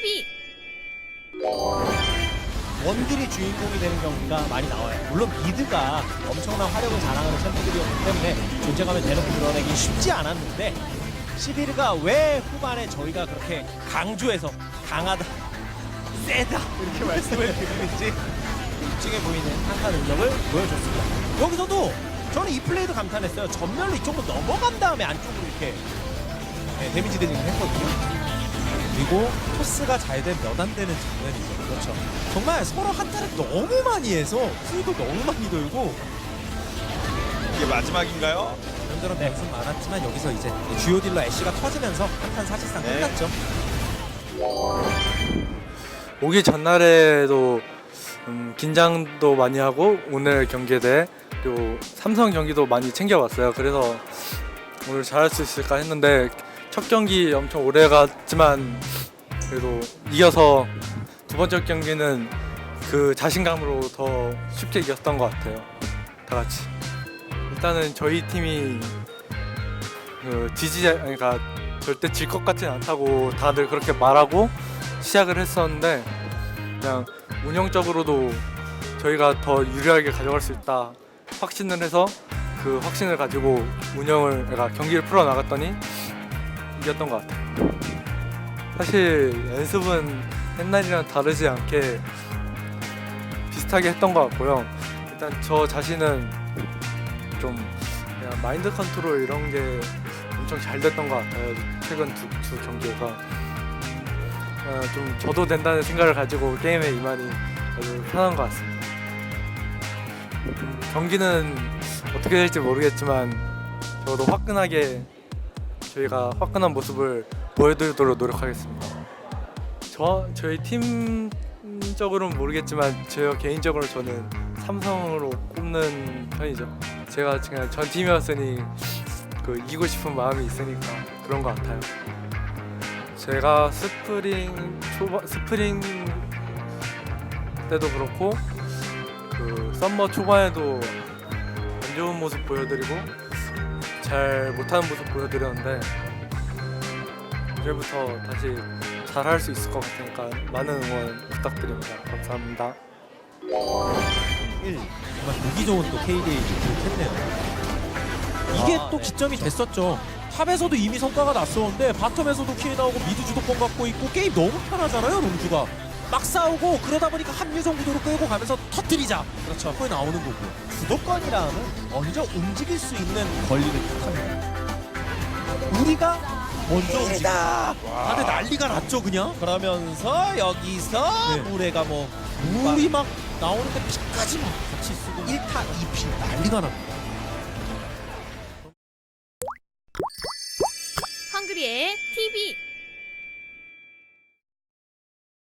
TV 원딜이 주인공이 되는 경우가 많이 나와요. 물론 미드가 엄청난 화력을 자랑하는 챔프들이었기 때문에 존재감을 대놓고 드러내기 쉽지 않았는데 시비르가 왜 후반에 저희가 그렇게 강조해서 강하다, 세다 이렇게 말씀을 드리는지 일찍해 보이는 한타 능력을 보여줬습니다. 여기서도 저는 이 플레이도 감탄했어요. 전멸로 이쪽으로 넘어간 다음에 안쪽으로 이렇게 네, 데미지 대응을 했거든요. 그리고 토스가 잘된몇안 되는 장면이죠. 그렇죠. 정말 서로 한타를 너무 많이 해서 풀도 너무 많이 돌고 이게 마지막인가요? 이런저런 변수 많았지만 여기서 이제 주요 딜러 애쉬가 터지면서 한탄 사실상 네. 끝났죠. 오기 전날에도 음, 긴장도 많이 하고 오늘 경기에 대해 그리고 삼성 경기도 많이 챙겨봤어요. 그래서 오늘 잘할 수 있을까 했는데 첫 경기 엄청 오래 갔지만 그래도 이겨서 두 번째 경기는 그 자신감으로 더 쉽게 이겼던 것 같아요. 다 같이. 일단은 저희 팀이 그 지지 그러니까 절대 질 것 같진 않다고 다들 그렇게 말하고 시작을 했었는데 그냥 운영적으로도 저희가 더 유리하게 가져갈 수 있다 확신을 해서 그 확신을 가지고 운영을 그러니까 경기를 풀어 나갔더니 이겼던 것 같아요. 사실 연습은 옛날이랑 다르지 않게 비슷하게 했던 것 같고요. 일단 저 자신은 좀 그냥 마인드 컨트롤 이런 게 엄청 잘 됐던 것 같아요. 최근 두, 두 경기가. 어, 좀 저도 된다는 생각을 가지고 게임에 임하니 아주 편한 것 같습니다. 음, 경기는 어떻게 될지 모르겠지만 저도 화끈하게 저희가 화끈한 모습을 보여드리도록 노력하겠습니다. 저 저희 팀적으로는 모르겠지만 저 개인적으로 저는 삼성으로 꼽는 편이죠. 제가 그냥 전 팀이었으니 그 이기고 싶은 마음이 있으니까 그런 것 같아요. 제가 스프링 초반 스프링 때도 그렇고 그 썸머 초반에도 안 좋은 모습 보여드리고 잘 못하는 모습 보여드렸는데 이제부터 다시 잘할 수 있을 것 같으니까 많은 응원 부탁드립니다. 감사합니다. 1 정말 보기 좋은 또 KDA 기록했네요. 이게 아, 또 네. 기점이 됐었죠. 탑에서도 이미 성과가 났었는데 바텀에서도 킬 나오고 미드 주도권 갖고 있고 게임 너무 편하잖아요 롱주가 막 싸우고 그러다 보니까 합류성 구도로 끌고 가면서 터뜨리자. 그렇죠. 그게 나오는 거고 주도권이라는 먼저 움직일 수 있는 권리를 탁합니다. 우리가 먼저 움직이 다들 난리가 났죠 그냥? 그러면서 여기서 네. 무례가 뭐 물이 막 나오는데 피까지 막 같이 쓰고 1타 2피. 난리가 납니다. 헝그리의 TV